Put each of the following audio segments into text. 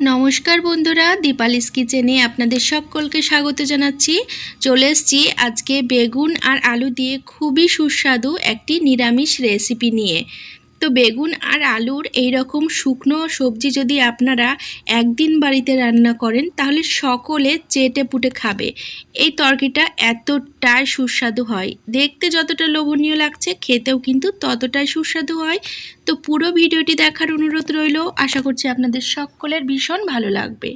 নমস্কার বন্ধুরা, দীপালিস কিচেনে আপনাদের সকলকে স্বাগত জানাচ্ছি। চলে এসছি আজকে বেগুন আর আলু দিয়ে খুবই সুস্বাদু একটি নিরামিষ রেসিপি নিয়ে। তো বেগুন আর আলুর এই রকম শুকনো সবজি যদি আপনারা একদিন বাড়িতে রান্না করেন, তাহলে সকলে চেটে পুটে খাবে। এই তরকিটা এতটাই সুস্বাদু হয়। দেখতে যতটা লোভনীয় লাগছে, খেতেও কিন্তু ততটাই সুস্বাদু হয়। তো পুরো ভিডিওটি দেখার অনুরোধ রইল। আশা করছি আপনাদের সকলের ভীষণ ভালো লাগবে।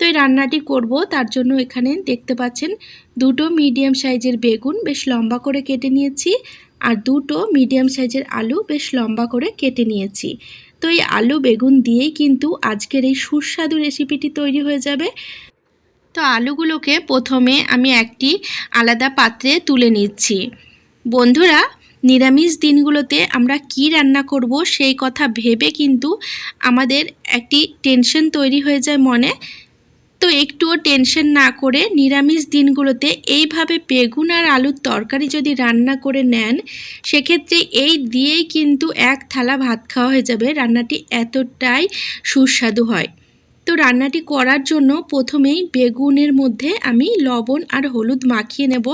তো এই রান্নাটি করব, তার জন্য এখানে দেখতে পাচ্ছেন দুটো মিডিয়াম সাইজের বেগুন, বেশ লম্বা করে কেটে নিয়েছি। আর দুটো মিডিয়াম সাইজের আলু বেশ লম্বা করে কেটে নিয়েছি। তো এই আলু বেগুন দিয়েই কিন্তু আজকের এই সুস্বাদু রেসিপিটি তৈরি হয়ে যাবে। তো আলুগুলোকে প্রথমে আমি একটি আলাদা পাত্রে তুলে নিচ্ছি। বন্ধুরা, নিরামিষ দিনগুলোতে আমরা কি রান্না করব সেই কথা ভেবে কিন্তু আমাদের একটি টেনশন তৈরি হয়ে যায় মনে। তো একটুও টেনশন না করে নিরামিষ দিনগুলোতে এইভাবে বেগুন আর আলুর তরকারি যদি রান্না করে নেন, সেক্ষেত্রে এই দিয়েই কিন্তু এক থালা ভাত খাওয়া হয়ে যাবে। রান্নাটি এতটাই সুস্বাদু হয়। তো রান্নাটি করার জন্য প্রথমেই বেগুনের মধ্যে আমি লবণ আর হলুদ মাখিয়ে নেব।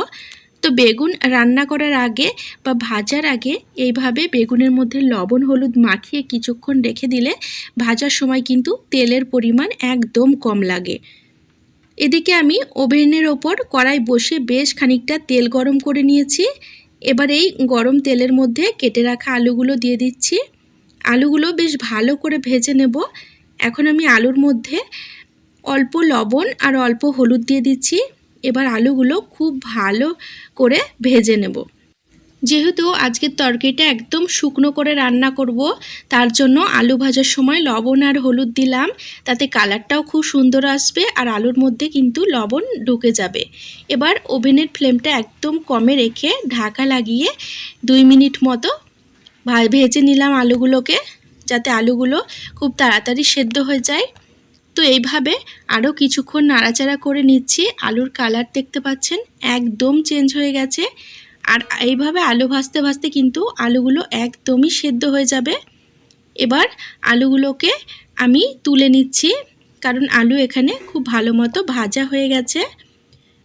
তো বেগুন রান্না করার আগে বা ভাজার আগে এইভাবে বেগুনের মধ্যে লবণ, হলুদ মাখিয়ে কিছুক্ষণ রেখে দিলে ভাজার সময় কিন্তু তেলের পরিমাণ একদম কম লাগে। এদিকে আমি ওভেনের ওপর কড়াই বসে বেশ খানিকটা তেল গরম করে নিয়েছি। এবার এই গরম তেলের মধ্যে কেটে রাখা আলুগুলো দিয়ে দিচ্ছি। আলুগুলো বেশ ভালো করে ভেজে নেব। এখন আমি আলুর মধ্যে অল্প লবণ আর অল্প হলুদ দিয়ে দিচ্ছি। এবার আলুগুলো খুব ভালো করে ভেজে নেব। যেহেতু আজকের তরকারিটা একদম শুকনো করে রান্না করব, তার জন্য আলু ভাজার সময় লবণ আর হলুদ দিলাম। তাতে কালারটাও খুব সুন্দর আসবে আর আলুর মধ্যে কিন্তু লবণ ঢুকে যাবে। এবার ওভেনের ফ্লেমটা একদম কমে রেখে ঢাকা লাগিয়ে দুই মিনিট মতো ভেজে নিলাম আলুগুলোকে, যাতে আলুগুলো খুব তাড়াতাড়ি সেদ্ধ হয়ে যায়। তো এইভাবে আরও কিছুক্ষণ নাড়াচাড়া করে নিচ্ছি। আলুর কালার দেখতে পাচ্ছেন, একদম চেঞ্জ হয়ে গেছে। আর এইভাবে আলু ভাজতে ভাজতে কিন্তু আলুগুলো একদমই সেদ্ধ হয়ে যাবে। এবার আলুগুলোকে আমি তুলে নিচ্ছি, কারণ আলু এখানে খুব ভালো মতো ভাজা হয়ে গেছে।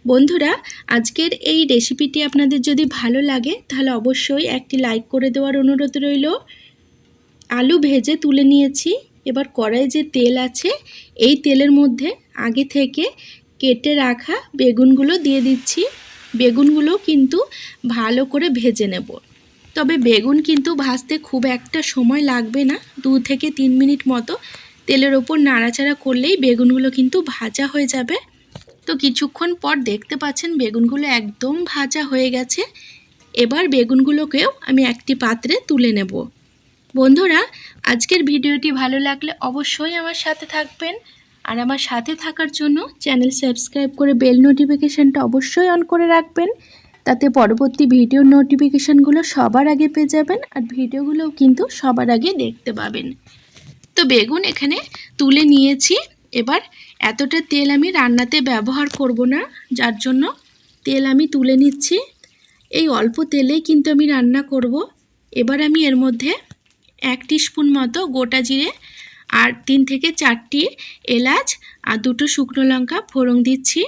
বন্ধুরা, আজকের এই রেসিপিটি আপনাদের যদি ভালো লাগে, তাহলে অবশ্যই একটি লাইক করে দেওয়ার অনুরোধ রইল। আলু ভেজে তুলে নিয়েছি। এবার কড়াই যে তেল আছে, এই তেলের মধ্যে আগে থেকে কেটে রাখা বেগুনগুলো দিয়ে দিচ্ছি। বেগুনগুলো কিন্তু ভালো করে ভেজে নেব। তবে বেগুন কিন্তু ভাজতে খুব একটা সময় লাগবে না, দু থেকে তিন মিনিট মতো তেলের ওপর নাড়াচাড়া করলেই বেগুনগুলো কিন্তু ভাজা হয়ে যাবে। তো কিছুক্ষণ পর দেখতে পাচ্ছেন বেগুনগুলো একদম ভাজা হয়ে গেছে। এবার বেগুনগুলোকেও আমি একটি পাত্রে তুলে নেব। বন্ধুরা, আজকের ভিডিওটি ভালো লাগলে অবশ্যই আমার সাথে থাকবেন। আর আমার সাথে থাকার জন্য চ্যানেল সাবস্ক্রাইব করে বেল নোটিফিকেশানটা অবশ্যই অন করে রাখবেন। তাতে পরবর্তী ভিডিও নোটিফিকেশানগুলো সবার আগে পেয়ে যাবেন আর ভিডিওগুলোও কিন্তু সবার আগে দেখতে পাবেন। তো বেগুন এখানে তুলে নিয়েছি। এবার এতটা তেল আমি রান্নাতে ব্যবহার করব না, যার জন্য তেল আমি তুলে নিচ্ছি। এই অল্প তেলেই কিন্তু আমি রান্না করব। এবার আমি এর মধ্যে এক স্পুন মতো গোটা জিরে আর তিন থেকে চারটি এলাচ আর দুটো শুকনো লঙ্কা ফোড়ন দিচ্ছি।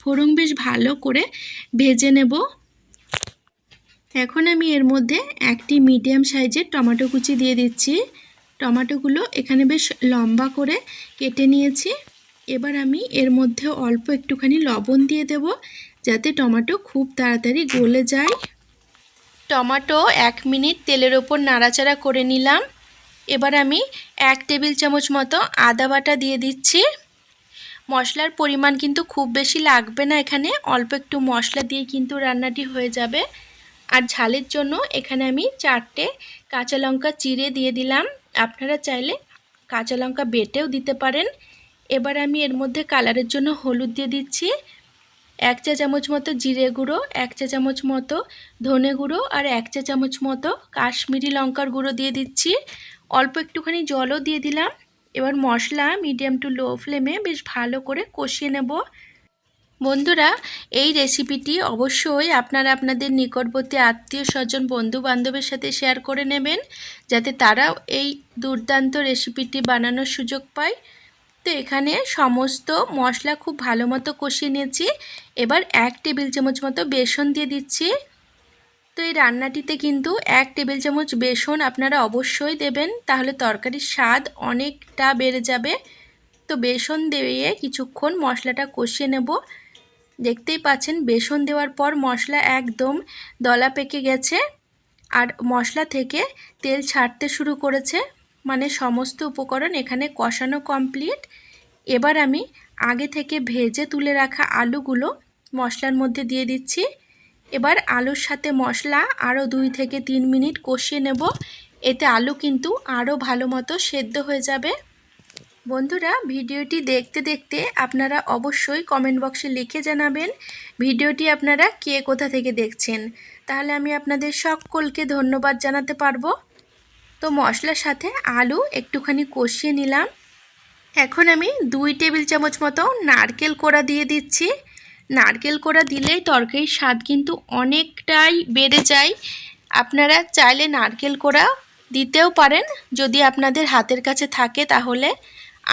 ফোড়ন বেশ ভালো করে ভেজে নেব। এখন আমি এর মধ্যে একটি মিডিয়াম সাইজের টমেটো কুচি দিয়ে দিচ্ছি। টমেটোগুলো এখানে বেশ লম্বা করে কেটে নিয়েছি। এবার আমি এর মধ্যে অল্প একটুখানি লবণ দিয়ে দেব যাতে টমেটো খুব তাড়াতাড়ি গলে যায়। টমেটো এক মিনিট তেলের ওপর নাড়াচাড়া করে নিলাম। এবার আমি এক টেবিল চামচ মতো আদা বাটা দিয়ে দিচ্ছি। মশলার পরিমাণ কিন্তু খুব বেশি লাগবে না এখানে, অল্প একটু মশলা দিয়ে কিন্তু রান্নাটি হয়ে যাবে। আর ঝালের জন্য এখানে আমি চারটে কাঁচা লঙ্কা চিড়ে দিয়ে দিলাম। আপনারা চাইলে কাঁচা লঙ্কা বেটেও দিতে পারেন। এবার আমি এর মধ্যে কালারের জন্য হলুদ দিয়ে দিচ্ছি। এক চা চামচ মতো জিরে গুঁড়ো, এক চা চামচ মতো ধনে গুঁড়ো আর এক চা চামচ মতো কাশ্মীরি লঙ্কার গুঁড়ো দিয়ে দিচ্ছি। অল্প একটুখানি জলও দিয়ে দিলাম। এবার মশলা মিডিয়াম টু লো ফ্লেমে বেশ ভালো করে কষিয়ে নেব। বন্ধুরা, এই রেসিপিটি অবশ্যই আপনারা আপনাদের নিকটবর্তী আত্মীয় স্বজন বন্ধু বান্ধবের সাথে শেয়ার করে নেবেন, যাতে তারাও এই দুর্দান্ত রেসিপিটি বানানোর সুযোগ পায়। তো এখানে সমস্ত মশলা খুব ভালো মতো কষিয়ে নিয়েছি। এবার এক টেবিল চামচ মতো বেসন দিয়ে দিচ্ছি। তো এই রান্নাটিতে কিন্তু এক টেবিল চামচ বেসন আপনারা অবশ্যই দেবেন, তাহলে তরকারির স্বাদ অনেকটা বেড়ে যাবে। তো বেসন দিয়ে কিছুক্ষণ মশলাটা কষিয়ে নেব। দেখতেই পাচ্ছেন, বেসন দেওয়ার পর মশলা একদম দলা পেকে গেছে। আর মশলা থেকে তেল ছাড়তে শুরু করেছে। মানে সমস্ত উপকরণ এখানে কষানো কমপ্লিট এবার আমি আগে থেকে ভেজে তুলে রাখা আলুগুলো মশলার মধ্যে দিয়ে দিচ্ছি। এবার আলুর সাথে মশলা আরও দুই থেকে তিন মিনিট কষিয়ে নেব। এতে আলু কিন্তু আরও ভালো মতো সেদ্ধ হয়ে যাবে। বন্ধুরা, ভিডিওটি দেখতে দেখতে আপনারা অবশ্যই কমেন্ট বক্সে লিখে জানাবেন ভিডিওটি আপনারা কে কোথা থেকে দেখছেন। তাহলে আমি আপনাদের সকলকে ধন্যবাদ জানাতে পারব। তো মশলার সাথে আলু একটুখানি কষিয়ে নিলাম। এখন আমি দুই টেবিল চামচ মতো নারকেল কোড়া দিয়ে দিচ্ছি। নারকেল কোড়া দিলেই তরকারির স্বাদ কিন্তু অনেকটাই বেড়ে যায়। আপনারা চাইলে নারকেল কোড়া দিতেও পারেন, যদি আপনাদের হাতের কাছে থাকে তাহলে।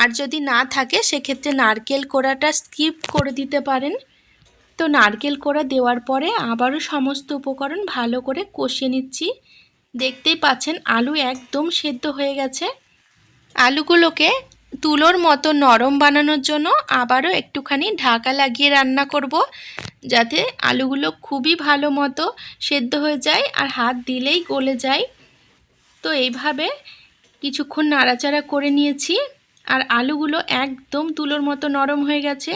আর যদি না থাকে, সেক্ষেত্রে নারকেল কোড়াটা স্কিপ করে দিতে পারেন। তো নারকেল কোড়া দেওয়ার পরে আবারও সমস্ত উপকরণ ভালো করে কষিয়ে নিচ্ছি। দেখতেই পাচ্ছেন আলু একদম সেদ্ধ হয়ে গেছে। আলুগুলোকে তুলোর মতো নরম বানানোর জন্য আবারও একটুখানি ঢাকা লাগিয়ে রান্না করব, যাতে আলুগুলো খুবই ভালো মতো সেদ্ধ হয়ে যায় আর হাত দিলেই গলে যায়। তো এইভাবে কিছুক্ষণ নাড়াচাড়া করে নিয়েছি আর আলুগুলো একদম তুলোর মতো নরম হয়ে গেছে।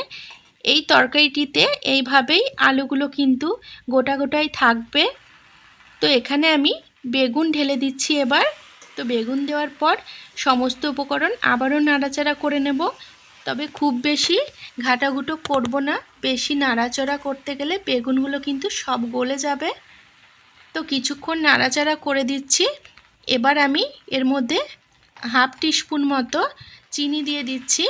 এই তরকারিটিতে এইভাবেই আলুগুলো কিন্তু গোটা গোটাই থাকবে। তো এখানে আমি বেগুন ঢেলে দিচ্ছি এবার। তো বেগুন দেওয়ার পর সমস্ত উপকরণ আবারও নাড়াচাড়া করে নেব। তবে খুব বেশি ঘাটাঘুটো করব না। বেশি নাড়াচাড়া করতে গেলে বেগুনগুলো কিন্তু সব গলে যাবে। তো কিছুক্ষণ নাড়াচাড়া করে দিচ্ছি। এবার আমি এর মধ্যে হাফ টিস্পুন মতো চিনি দিয়ে দিচ্ছি।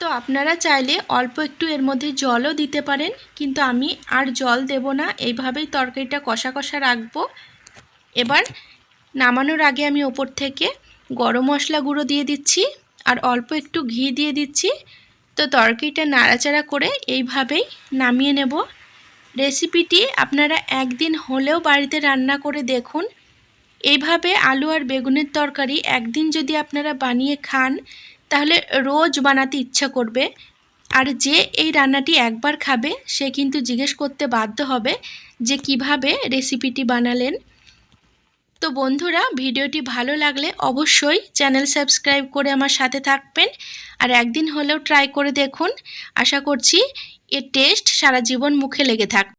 তো আপনারা চাইলে অল্প একটু এর মধ্যে জলও দিতে পারেন, কিন্তু আমি আর জল দেব না। এইভাবেই তরকারিটা কষা কষা রাখব। এবার নামানোর আগে আমি ওপর থেকে গরম মশলা গুঁড়ো দিয়ে দিচ্ছি আর অল্প একটু ঘি দিয়ে দিচ্ছি। তো তরকারিটা নাড়াচাড়া করে এইভাবেই নামিয়ে নেব। রেসিপিটি আপনারা একদিন হলেও বাড়িতে রান্না করে দেখুন। এইভাবে আলু আর বেগুনের তরকারি একদিন যদি আপনারা বানিয়ে খান তাহলে রোজ বানাতে ইচ্ছা করবে। আর যে এই রান্নাটি একবার খাবে, সে কিন্তু জিজ্ঞেস করতে বাধ্য হবে যে কীভাবে রেসিপিটি বানালেন। তো বন্ধুরা, ভিডিওটি ভালো লাগলে অবশ্যই চ্যানেল সাবস্ক্রাইব করে আমার সাথে থাকবেন। আর একদিন হলেও ট্রাই করে দেখুন। আশা করছি এর টেস্ট সারা জীবন মুখে লেগে থাক